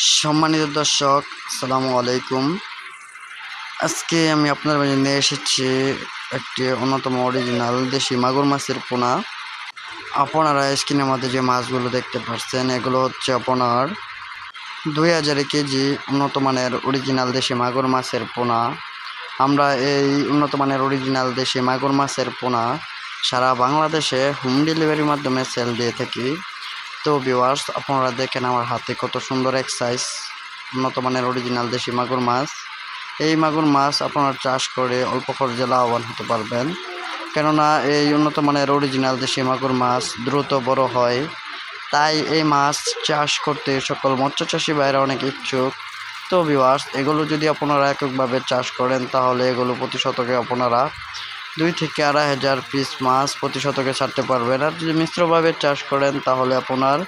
সম্মানিত দর্শক, আসসালামু আলাইকুম। আজকে আমি আপনার মাঝে নিয়ে এসেছি একটি অন্যতম অরিজিনাল দেশি মাগুর মাছের পোনা। আপনারা স্ক্রিনের মধ্যে যে মাছগুলো দেখতে পাচ্ছেন, এগুলো হচ্ছে আপনার দুই হাজার কেজি উন্নত মানের অরিজিনাল দেশি মাগুর মাছের পোনা। আমরা এই উন্নত মানের অরিজিনাল দেশি মাগুর মাছের পোনা সারা বাংলাদেশে হোম ডেলিভারির মাধ্যমে সেল দিয়ে থাকি। তো ভিউয়ার্স আপনারা দেখেন আমার হাতে কত সুন্দর এক সাইজ উন্নত মানের অরিজিনাল দেশি মাগুর মাছ। এই মাগুর মাছ আপনারা চাষ করে অল্প খরচে লাভবান হতে পারবেন। কেননা এই উন্নত মানের অরিজিনাল দেশি মাগুর মাছ দ্রুত বড় হয়। তাই এই মাছ চাষ করতে সকল মৎস্য চাষি ভাইরা অনেক ইচ্ছুক। তো ভিউয়ার্স এগুলো যদি আপনারা এককভাবে চাষ করেন, তাহলে এগুলো প্রতি শতকে আপনারা দুই থেকে আড়াই হাজার পিস মাছ প্রতি শতকে ছাড়তে পারবেন। আর যদি মিশ্রভাবে চাষ করেন, তাহলে আপনার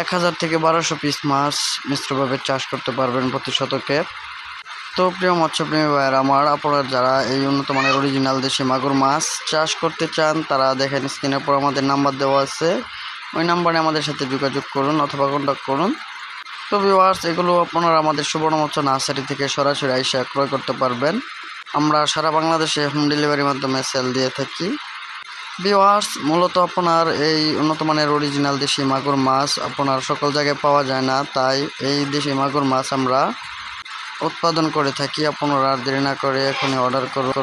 এক হাজার থেকে বারোশো পিস মাছ মিশ্রভাবে চাষ করতে পারবেন প্রতি শতকে। তো প্রিয় মৎস্যপ্রেমী ভাইয়ের, আমার আপনারা যারা এই উন্নত মানের অরিজিনাল দেশি মাগুর মাছ চাষ করতে চান, তারা দেখেন স্ক্রিনের পর আমাদের নাম্বার দেওয়া আছে। ওই নাম্বারে আমাদের সাথে যোগাযোগ করুন অথবা কন্ট্যাক্ট করুন। তো ভিওয়ার্স এগুলো আপনারা আমাদের সুবর্ণ মৎস্য নার্সারি থেকে সরাসরি আইসা ক্রয় করতে পারবেন। আমরা সারা বাংলাদেশে হোম ডেলিভারির মাধ্যমে সেল দিয়ে থাকি। বিওয়ার্স মূলত আপনার এই উন্নত মানের অরিজিনাল দেশি মাগুর মাছ আপনার সকল জায়গায় পাওয়া যায় না, তাই এই দেশি মাগুর মাছ আমরা উৎপাদন করে থাকি। আপনারা আর দেরি না করে এখনই অর্ডার করুন।